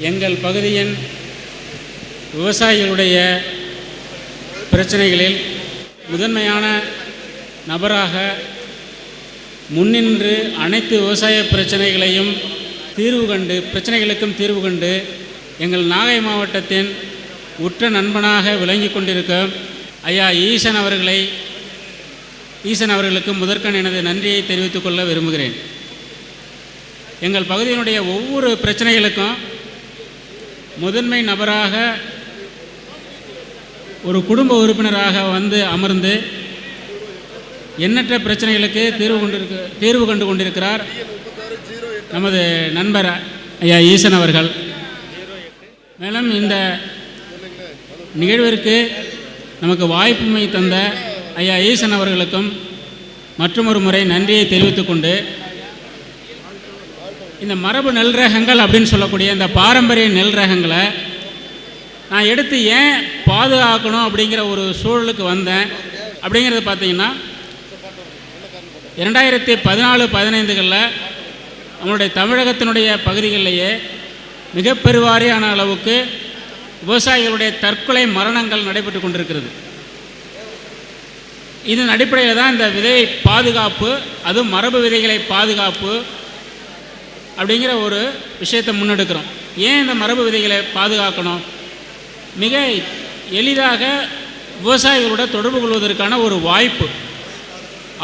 எங்கள் பகுதியின் விவசாயிகளுடைய பிரச்சனைகளில் முதன்மையான நபராக முன்னின்று அனைத்து விவசாய பிரச்சனைகளையும் தீர்வு கண்டு பிரச்சனைகளுக்கும் தீர்வு கண்டு எங்கள் நாகை மாவட்டத்தின் உற்ற நண்பனாக விளங்கி கொண்டிருக்கும் ஐயா ஈசன் அவர்களை ஈசன் அவர்களுக்கு முதற்கண் எனது நன்றியை தெரிவித்துக் கொள்ள விரும்புகிறேன். எங்கள் பகுதியினுடைய ஒவ்வொரு பிரச்சனைகளுக்கும் முதன்மை நபராக ஒரு குடும்ப உறுப்பினராக வந்து அமர்ந்து எண்ணற்ற பிரச்சனைகளுக்கு தீர்வு கொண்டிருக்க தீர்வு கண்டு கொண்டிருக்கிறார் நமது நண்பர் ஐயா ஈசன் அவர்கள். மேலும் இந்த நிகழ்விற்கு நமக்கு வாய்ப்புமை தந்த ஐயா ஈசன் அவர்களுக்கும் மற்றொரு முறை நன்றியை தெரிவித்துக்கொண்டு இந்த மரபு நெல் ரகங்கள் அப்படின்னு சொல்லக்கூடிய இந்த பாரம்பரிய நெல் ரகங்களை நான் எடுத்து ஏன் பாதுகாக்கணும் அப்படிங்கிற ஒரு சூழலுக்கு வந்தேன். அப்படிங்கிறது பார்த்தீங்கன்னா இரண்டாயிரத்தி பதினாலு பதினைந்துகளில் நம்மளுடைய தமிழகத்தினுடைய பகுதிகளிலேயே மிக பெருவாரியான அளவுக்கு விவசாயிகளுடைய தற்கொலை மரணங்கள் நடைபெற்று கொண்டிருக்கிறது. இதன் அடிப்படையில் தான் இந்த விதை பாதுகாப்பு அதுவும் மரபு விதைகளை பாதுகாப்பு அப்படிங்கிற ஒரு விஷயத்தை முன்னெடுக்கிறோம். ஏன் இந்த மரபு விதைகளை பாதுகாக்கணும்? மிக எளிதாக விவசாயிகளோட தொடர்பு கொள்வதற்கான ஒரு வாய்ப்பு.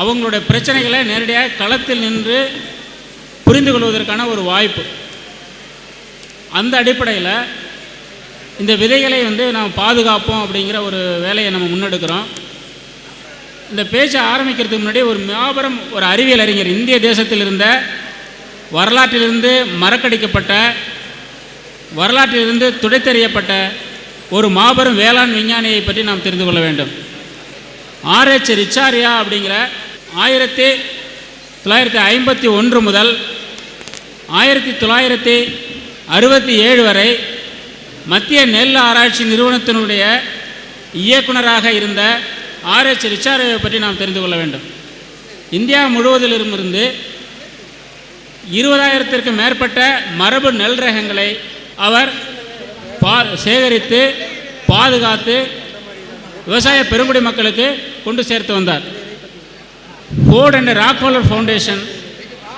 அவங்களுடைய பிரச்சனைகளை நேரடியாக களத்தில் நின்று புரிந்து கொள்வதற்கான ஒரு வாய்ப்பு. அந்த அடிப்படையில் இந்த விதைகளை வந்து நாம் பாதுகாப்போம் அப்படிங்கிற ஒரு வேலையை நம்ம முன்னெடுக்கிறோம். இந்த பேச்சை ஆரம்பிக்கிறதுக்கு முன்னாடி ஒரு மாபெரும் ஒரு அறிவியல் அறிஞர் இந்திய தேசத்தில் இருந்த வரலாற்றிலிருந்து மறக்கடிக்கப்பட்ட வரலாற்றிலிருந்து துடைத்தெறியப்பட்ட ஒரு மாபெரும் வேளாண் விஞ்ஞானியை பற்றி நாம் தெரிந்து கொள்ள வேண்டும். ஆர்ஹெச் ரிச்சாரியா அப்படிங்கிற ஆயிரத்தி தொள்ளாயிரத்தி ஐம்பத்தி ஒன்று முதல் ஆயிரத்தி தொள்ளாயிரத்தி அறுபத்தி ஏழு வரை மத்திய நெல் ஆராய்ச்சி நிறுவனத்தினுடைய இயக்குனராக இருந்த ஆர்ஹெச் ரிச்சாரியாவை பற்றி நாம் தெரிந்து கொள்ள வேண்டும். இந்தியா முழுவதிலிருமிருந்து இருபதாயிரத்திற்கும் மேற்பட்ட மரபு நெல் ரகங்களை அவர் பா சேகரித்து பாதுகாத்து விவசாய பெருங்குடி மக்களுக்கு கொண்டு சேர்த்து வந்தார். ஃபோர்ட் அண்ட் ராக்வலர் ஃபவுண்டேஷன்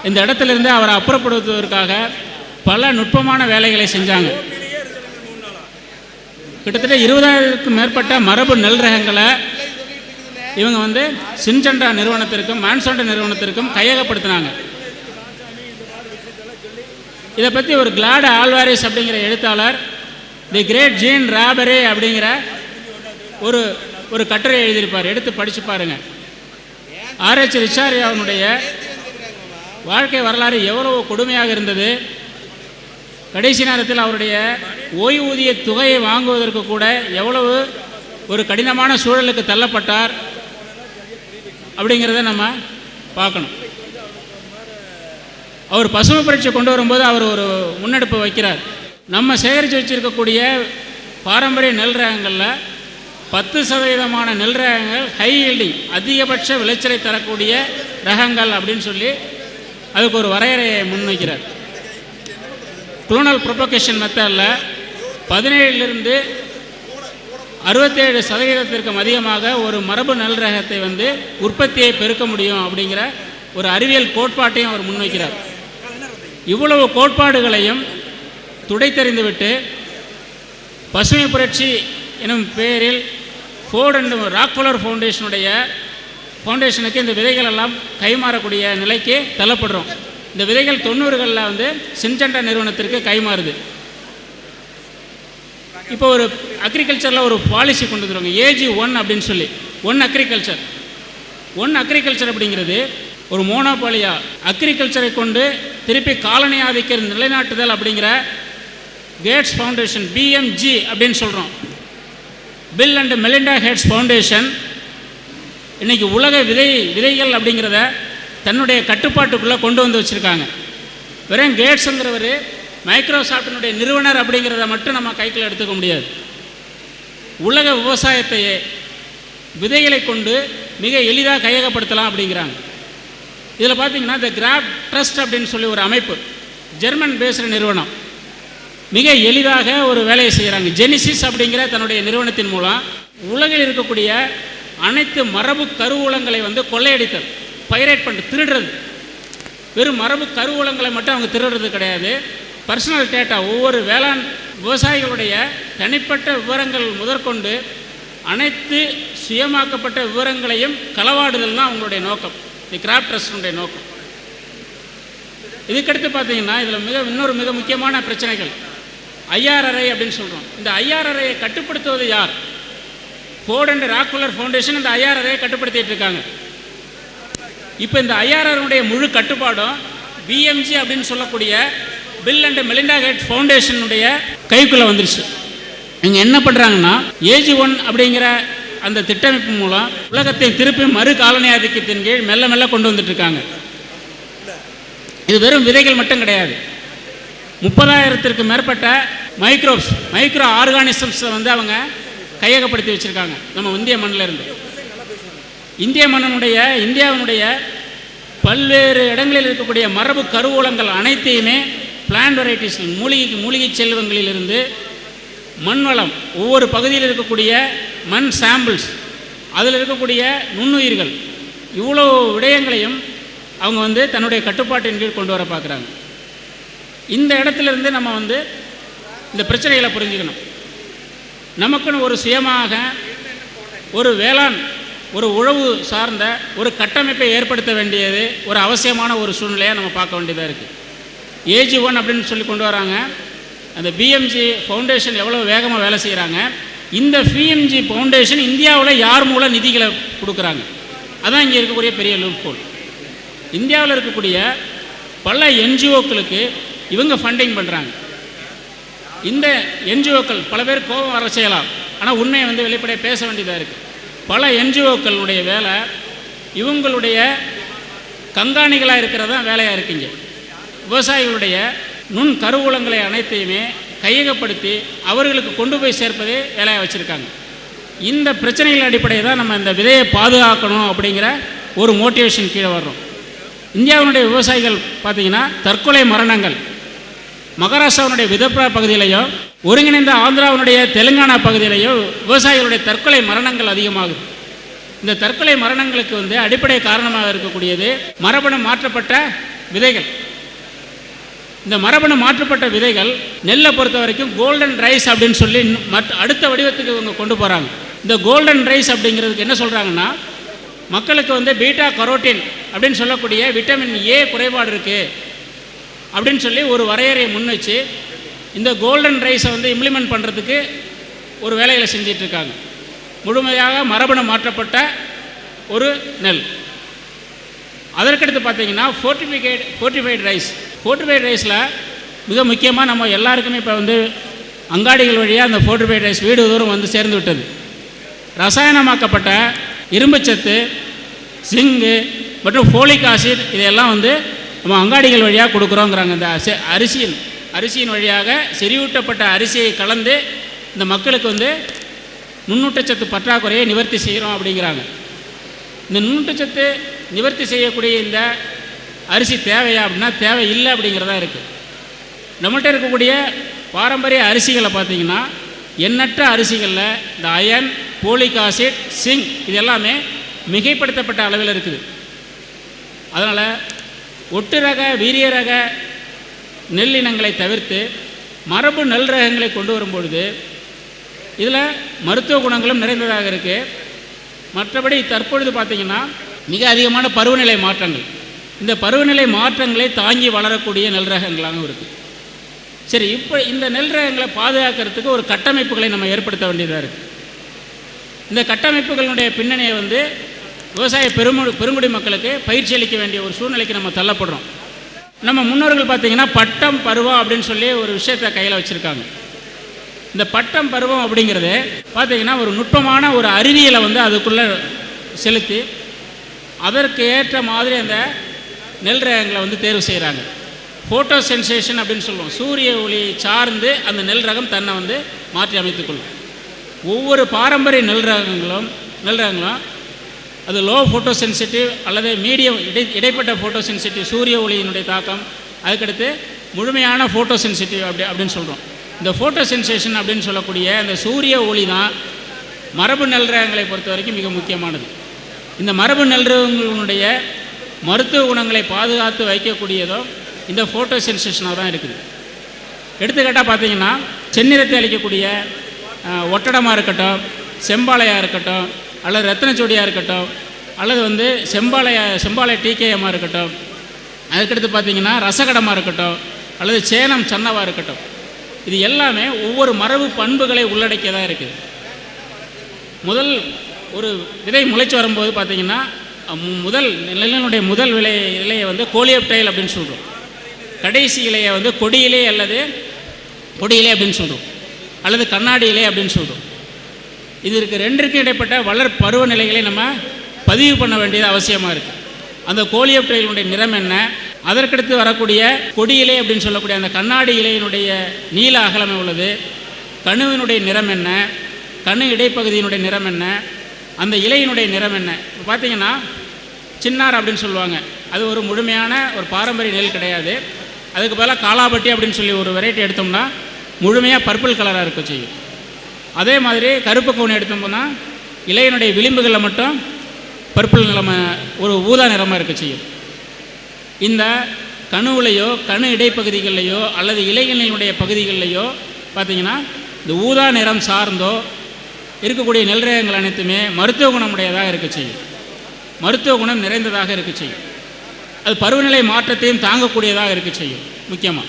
இந்த இடத்துலேருந்து அவரை அப்புறப்படுத்துவதற்காக பல நுட்பமான வேலைகளை செஞ்சாங்க. கிட்டத்தட்ட இருபதாயிரத்துக்கும் மேற்பட்ட மரபு நெல் ரகங்களை இவங்க வந்து சின்சென்டா நிறுவனத்திற்கும் மான்சோண்டா நிறுவனத்திற்கும் கையகப்படுத்தினாங்க. இதை பற்றி ஒரு கிளாட் ஆல்வாரிஸ் அப்படிங்கிற எழுத்தாளர் தி கிரேட் ஜீன் ராபரே அப்படிங்கிற ஒரு ஒரு கட்டுரை எழுதியிருப்பார். எடுத்து படித்து பாருங்கள் ஆர்ஹெச் ரிச்சாரியாவுடைய வாழ்க்கை வரலாறு எவ்வளவு கொடுமையாக இருந்தது. கடைசி நேரத்தில் அவருடைய ஓய்வூதிய தொகையை வாங்குவதற்கு கூட எவ்வளவு ஒரு கடினமான சூழலுக்கு தள்ளப்பட்டார் அப்படிங்கிறத நம்ம பார்க்கணும். அவர் பசுமை புரட்சி கொண்டு வரும்போது அவர் ஒரு முன்னெடுப்பு வைக்கிறார். நம்ம சேகரித்து வச்சுருக்கக்கூடிய பாரம்பரிய நெல் ரகங்களில் பத்து சதவீதமான நெல் ரகங்கள் ஹை ஹீல்டிங் அதிகபட்ச விளைச்சலை தரக்கூடிய ரகங்கள் அப்படின்னு சொல்லி அதுக்கு ஒரு வரையறையை முன்வைக்கிறார். குளோனல் ப்ரொபகேஷன் மெத்தடில் பதினேழுலேருந்து அறுபத்தேழு சதவீதத்திற்கும் அதிகமாக ஒரு மரபு நெல் ரகத்தை வந்து உற்பத்தியை பெருக்க முடியும் அப்படிங்கிற ஒரு அறிவியல் கோட்பாட்டையும் அவர் முன்வைக்கிறார். இவ்வளவு கோட்பாடுகளையும் துடைத்தறிந்துவிட்டு பசுமை புரட்சி எனும் பெயரில் ஃபோர்ட் அண்ட் ராக்ஃபலர் ஃபவுண்டேஷனுடைய ஃபவுண்டேஷனுக்கு இந்த விதைகள் எல்லாம் கைமாறக்கூடிய நிலைக்கு தள்ளப்படுறோம். இந்த விதைகள் தொண்ணூறுகளில் வந்து சின்சண்டா நிறுவனத்திற்கு கைமாறுது. இப்போ ஒரு அக்ரிகல்ச்சரில் ஒரு பாலிசி கொண்டு வந்துருவாங்க. ஏஜி ஒன் அப்படின்னு சொல்லி. ஒன் அக்ரிகல்ச்சர் ஒன் அக்ரிகல்ச்சர் அப்படிங்கிறது ஒரு மோனோபாலியா அக்ரிகல்ச்சரை கொண்டு திருப்பி காலனி ஆதிக்கம் நிலைநாட்டுதல் அப்படிங்கிற கேட்ஸ் ஃபவுண்டேஷன் பிஎம்ஜி அப்படின்னு சொல்கிறோம் Bill and Melinda Gates foundation இன்றைக்கி உலக விதை விதைகள் அப்படிங்கிறத தன்னுடைய கட்டுப்பாட்டுக்குள்ளே கொண்டு வந்து வச்சுருக்காங்க. வெறும் கேட்ஸுங்கிறவர் மைக்ரோசாஃப்டினுடைய நிறுவனர் அப்படிங்கிறத மட்டும் நம்ம கைக்கில் எடுத்துக்க முடியாது. உலக விவசாயத்தையே விதைகளை கொண்டு மிக எளிதாக கையகப்படுத்தலாம் அப்படிங்கிறாங்க. இதில் பார்த்தீங்கன்னா த கிராப் ட்ரஸ்ட் அப்படின்னு சொல்லி ஒரு அமைப்பு. ஜெர்மன் பேசுகிற நிறுவனம். மிக எளிதாக ஒரு வேலையை செய்கிறாங்க ஜெனிசிஸ் அப்படிங்கிற தன்னுடைய நிறுவனத்தின் மூலம் உலகில் இருக்கக்கூடிய அனைத்து மரபு கருவூலங்களை வந்து கொள்ளையடித்தல் பைரேட் பண்ணிட்டு திருடுறது. வெறும் மரபு கருவூலங்களை மட்டும் அவங்க திருடுறது கிடையாது. பர்சனல் டேட்டா ஒவ்வொரு வேளாண் விவசாயிகளுடைய தனிப்பட்ட விவரங்கள் முதற்கொண்டு அனைத்து சுயமாக்கப்பட்ட விவரங்களையும் களவாடுதல் தான் அவங்களுடைய நோக்கம். தி கிராஃப்ட் ட்ரஸ்டினுடைய நோக்கம். இதுக்கடுத்து பார்த்தீங்கன்னா இதில் மிக இன்னொரு மிக முக்கியமான பிரச்சனைகள். ஐஆர்ஆர்ஐ அப்படின்னு சொல்கிறோம் இந்த ஐஆர்ஆர்ஐயை கட்டுப்படுத்துவது யார்? ஃபோர்ட் அண்ட் ராக்குலர் ஃபவுண்டேஷன் இந்த ஐஆர்ஆர்ஐயை கட்டுப்படுத்திட்டு இருக்காங்க. இப்போ இந்த ஐஆர்ஆருடைய முழு கட்டுப்பாடும் பிஎம்ஜி அப்படின்னு சொல்லக்கூடிய பில் அண்ட் மெலிண்டா கேட் ஃபவுண்டேஷனுடைய கைக்குள்ளே வந்துருச்சு. இங்கே என்ன பண்ணுறாங்கன்னா ஏஜி ஒன் அப்படிங்கிற அந்த திட்டமைப்பு மூலம் உலகத்தை திருப்பி மறு காலனி ஆதிக்கத்தின் கீழ் மெல்ல மெல்ல கொண்டு வந்துட்டு இருக்காங்க. இது வெறும் விதைகள் மட்டும் கிடையாது. முப்பதாயிரத்திற்கு மேற்பட்ட மைக்ரோப்ஸ் மைக்ரோ ஆர்கானிசம்ஸை வந்து அவங்க கையகப்படுத்தி வச்சுருக்காங்க. நம்ம இந்திய மண்ணில் இருந்து. இந்திய மண்ணினுடைய இந்தியாவினுடைய பல்வேறு இடங்களில் இருக்கக்கூடிய மரபு கருவூலங்கள் அனைத்தையுமே பிளான்ட் வெரைட்டிஸ் மூலிகை மூலிகை செல்வங்களிலிருந்து மண் வளம் ஒவ்வொரு பகுதியில் இருக்கக்கூடிய மண் சாம்பிள்ஸ் அதில் இருக்கக்கூடிய நுண்ணுயிர்கள். இவ்வளோ விடயங்களையும் அவங்க வந்து தன்னுடைய கட்டுப்பாட்டின் கீழ் கொண்டு வர பார்க்குறாங்க. இந்த இடத்துல இருந்து நம்ம வந்து இந்த பிரச்சனைகளை புரிஞ்சுக்கணும். நமக்குன்னு ஒரு சுயமாக ஒரு வேளாண் ஒரு உழவு சார்ந்த ஒரு கட்டமைப்பை ஏற்படுத்த வேண்டியது ஒரு அவசியமான ஒரு சூழ்நிலையாக நம்ம பார்க்க வேண்டியதாக இருக்குது ஏஜி ஒன் அப்படின்னு சொல்லி கொண்டு வராங்க. அந்த பிஎம்ஜி ஃபவுண்டேஷன் எவ்வளோ வேகமாக வேலை செய்கிறாங்க இந்த பிஎம்ஜி ஃபவுண்டேஷன் இந்தியாவில் யார் மூலம் நிதிகளை கொடுக்குறாங்க? அதான் இங்கே இருக்கக்கூடிய பெரிய லூப்கோல் இந்தியாவில் இருக்கக்கூடிய பல என்ஜிஓக்களுக்கு இவங்க ஃபண்டிங் பண்ணுறாங்க இந்த என்ஜிஓக்கள் பல பேர் கோபம் வர செய்யலாம். ஆனால் உண்மையை வந்து வெளிப்படையாக பேச வேண்டியதாக இருக்குது பல என்ஜிஓக்களுடைய வேலை இவங்களுடைய கண்காணிகளாக இருக்கிறதான் வேலையாக இருக்குங்க விவசாயிகளுடைய நுண் கருவூலங்களை அனைத்தையுமே கையகப்படுத்தி அவர்களுக்கு கொண்டு போய் சேர்ப்பதே வேலையாக வச்சுருக்காங்க. இந்த பிரச்சனைகள் அடிப்படையில் தான் நம்ம இந்த விதையை பாதுகாக்கணும் அப்படிங்கிற ஒரு மோட்டிவேஷன் கீழே வர்றோம். இந்தியாவினுடைய விவசாயிகள் பார்த்திங்கன்னா தற்கொலை மரணங்கள். மகாராஷ்டிராவினுடைய விதப்ரா பகுதியிலையும் ஒருங்கிணைந்த ஆந்திராவினுடைய தெலுங்கானா பகுதியிலையும் விவசாயிகளுடைய தற்கொலை மரணங்கள் அதிகமாகுது. இந்த தற்கொலை மரணங்களுக்கு வந்து அடிப்படை காரணமாக இருக்கக்கூடியது மரபணு மாற்றப்பட்ட விதைகள். இந்த மரபணு மாற்றப்பட்ட விதைகள் நெல்லை பொறுத்த வரைக்கும் கோல்டன் ரைஸ் அப்படின்னு சொல்லி மற்ற அடுத்த வடிவத்துக்கு இவங்க கொண்டு போகிறாங்க இந்த கோல்டன் ரைஸ் அப்படிங்கிறதுக்கு என்ன சொல்கிறாங்கன்னா மக்களுக்கு வந்து பீட்டா கரோட்டின் அப்படின்னு சொல்லக்கூடிய விட்டமின் ஏ குறைபாடு இருக்குது அப்படின்னு சொல்லி ஒரு வரையறையை முன் வச்சு இந்த கோல்டன் ரைஸை வந்து இம்ப்ளிமெண்ட் பண்ணுறதுக்கு ஒரு வேலைகளை செஞ்சிட்ருக்காங்க முழுமையாக மரபணு மாற்றப்பட்ட ஒரு நெல். அதற்கடுத்து பார்த்தீங்கன்னா ஃபோர்டிஃபிகேட் ஃபோர்டிஃபைடு ரைஸ் ஃபோர்ட்டிஃபைட் ரைஸில் மிக முக்கியமாக நம்ம எல்லாருக்குமே இப்போ வந்து அங்காடிகள் வழியாக அந்த ஃபோர்ட்டிஃபைட் ரைஸ் வீடு தூரம் வந்து சேர்ந்து விட்டது. ரசாயனமாக்கப்பட்ட இரும்புச்சத்து சிங்கு மற்றும் ஃபோலிக் ஆசிட் இதையெல்லாம் வந்து நம்ம அங்காடிகள் வழியாக கொடுக்குறோங்கிறாங்க. இந்த அசி- அரிசியின் அரிசியின் வழியாக செறிவூட்டப்பட்ட அரிசியை கலந்து இந்த மக்களுக்கு வந்து நுண்ணூட்டச்சத்து பற்றாக்குறையை நிவர்த்தி செய்கிறோம் அப்படிங்கிறாங்க. இந்த நுண்ணூட்டச்சத்து நிவர்த்தி செய்யக்கூடிய இந்த அரிசி தேவையா அப்படின்னா தேவை இல்லை அப்படிங்கிறதா இருக்குது நம்மள்கிட்ட இருக்கக்கூடிய பாரம்பரிய அரிசிகளை பார்த்தீங்கன்னா எண்ணற்ற அரிசிகளில் இந்த அயன் போலிக் ஆசிட் சிங் இது எல்லாமே மிகைப்படுத்தப்பட்ட அளவில் இருக்குது. அதனால் ஒட்டு ரக வீரிய ரக நெல்லினங்களை தவிர்த்து மரபு நெல் ரகங்களை கொண்டு வரும்பொழுது இதில் மருத்துவ குணங்களும் நிறைந்ததாக இருக்குது மற்றபடி தற்பொழுது பார்த்திங்கன்னா மிக அதிகமான பருவநிலை மாற்றங்கள். இந்த பருவநிலை மாற்றங்களை தாங்கி வளரக்கூடிய நெல் ரகங்களாகவும் இருக்குது சரி இப்போ இந்த நெல் ரகங்களை பாதுகாக்கிறதுக்கு ஒரு கட்டமைப்புகளை நம்ம ஏற்படுத்த வேண்டியதாக இருக்குது இந்த கட்டமைப்புகளுடைய பின்னணியை வந்து விவசாய பெருமு பெருங்குடி மக்களுக்கு பயிற்சி அளிக்க வேண்டிய ஒரு சூழ்நிலைக்கு நம்ம தள்ளப்படுறோம். நம்ம முன்னோர்கள் பார்த்திங்கன்னா பட்டம் பருவம் அப்படின்னு சொல்லி ஒரு விஷயத்தை கையில் வச்சுருக்காங்க. இந்த பட்டம் பருவம் அப்படிங்கிறது பார்த்திங்கன்னா ஒரு நுட்பமான ஒரு அறிவியலை வந்து அதுக்குள்ளே செலுத்தி அதற்கு ஏற்ற மாதிரி அந்த நெல் ரகங்களை வந்து தேர்வு செய்கிறாங்க ஃபோட்டோ சென்சேஷன் அப்படின்னு சொல்லுவோம். சூரிய ஒளியை சார்ந்து அந்த நெல் ரகம் தன்னை வந்து மாற்றி அமைத்துக்கொள்ளும் ஒவ்வொரு பாரம்பரிய நெல் ரகங்களும் நெல் ரகங்களும் அது low photo sensitive or medium இடை இடைப்பட்ட ஃபோட்டோ சென்சிட்டிவ் சூரிய ஒளியினுடைய தாக்கம் அதுக்கடுத்து முழுமையான ஃபோட்டோ சென்சிட்டிவ் அப்படி அப்படின்னு சொல்கிறோம் இந்த ஃபோட்டோ சென்சேஷன் அப்படின்னு சொல்லக்கூடிய இந்த சூரிய ஒளி தான் மரபு நெல் ரகங்களை பொறுத்த வரைக்கும் மிக முக்கியமானது. இந்த மரபு நெல் ரகங்களுடைய மருத்துவ குணங்களை பாதுகாத்து வைக்கக்கூடியதோ இந்த ஃபோட்டோ சென்சேஷனாக தான் இருக்குது. எடுத்துக்காட்டாக பார்த்தீங்கன்னா செந்நிறத்தை அளிக்கக்கூடிய ஒட்டடமாக இருக்கட்டும் செம்பாளையாக இருக்கட்டும் அல்லது ரத்தினச்சோடியாக இருக்கட்டும் அல்லது வந்து செம்பாளைய செம்பாளை டிகேஎம்மாக இருக்கட்டும் அதுக்கடுத்து பார்த்தீங்கன்னா ரசகடமாக இருக்கட்டும் அல்லது சேனம் சன்னவாக இருக்கட்டும். இது எல்லாமே ஒவ்வொரு மரபு பண்புகளை உள்ளடக்கியதாக இருக்குது. முதல் ஒரு விதை முளைச்சி வரும்போது பார்த்திங்கன்னா முதல் நெல்லினுடைய முதல் விலை இலையை வந்து கோலியப்டைல் அப்படின்னு சொல்கிறோம் கடைசி இலையை வந்து கொடியிலே அல்லது கொடியிலே அப்படின்னு சொல்கிறோம் அல்லது கண்ணாடி இலை அப்படின்னு சொல்கிறோம் இதற்கு ரெண்டிற்கும் இடைப்பட்ட வளர் பருவநிலைகளை நம்ம பதிவு பண்ண வேண்டியது அவசியமாக இருக்குது அந்த கோலியப்டைலினுடைய நிறம் என்ன? அதற்கடுத்து வரக்கூடிய கொடி இலை அப்படின்னு சொல்லக்கூடிய அந்த கண்ணாடி இலையினுடைய நீல அகலம் உள்ளது. கணுவினுடைய நிறம் என்ன? கணு இடைப்பகுதியினுடைய நிறம் என்ன? அந்த இலையினுடைய நிறம் என்ன? இப்போ பார்த்தீங்கன்னா சின்னார் அப்படின்னு சொல்லுவாங்க. அது ஒரு முழுமையான ஒரு பாரம்பரிய நெல் கிடையாது. அதுக்கு பதிலாக காலாபட்டி அப்படின்னு சொல்லி ஒரு வெரைட்டி எடுத்தோம்னா முழுமையாக பர்பிள் கலராக இருக்க செய்யும். அதே மாதிரி கருப்பு கவுனி எடுத்தோம்னா இலையினுடைய விளிம்புகளில் மட்டும் பர்பிள் நிலமை ஒரு ஊதா நிறமாக இருக்க செய்யும். இந்த கணுவிலையோ கணு இடைப்பகுதிகளிலையோ அல்லது இலைகளினுடைய பகுதிகளிலையோ பார்த்தீங்கன்னா இந்த ஊதா நிறம் சார்ந்தோ இருக்கக்கூடிய நெல் ரகங்கள் அனைத்துமே மருத்துவ குணமுடையதாக இருக்க செய்யும். மருத்துவ குணம் நிறைந்ததாக இருக்க செய்யும். அது பருவநிலை மாற்றத்தையும் தாங்கக்கூடியதாக இருக்க செய்யும் முக்கியமாக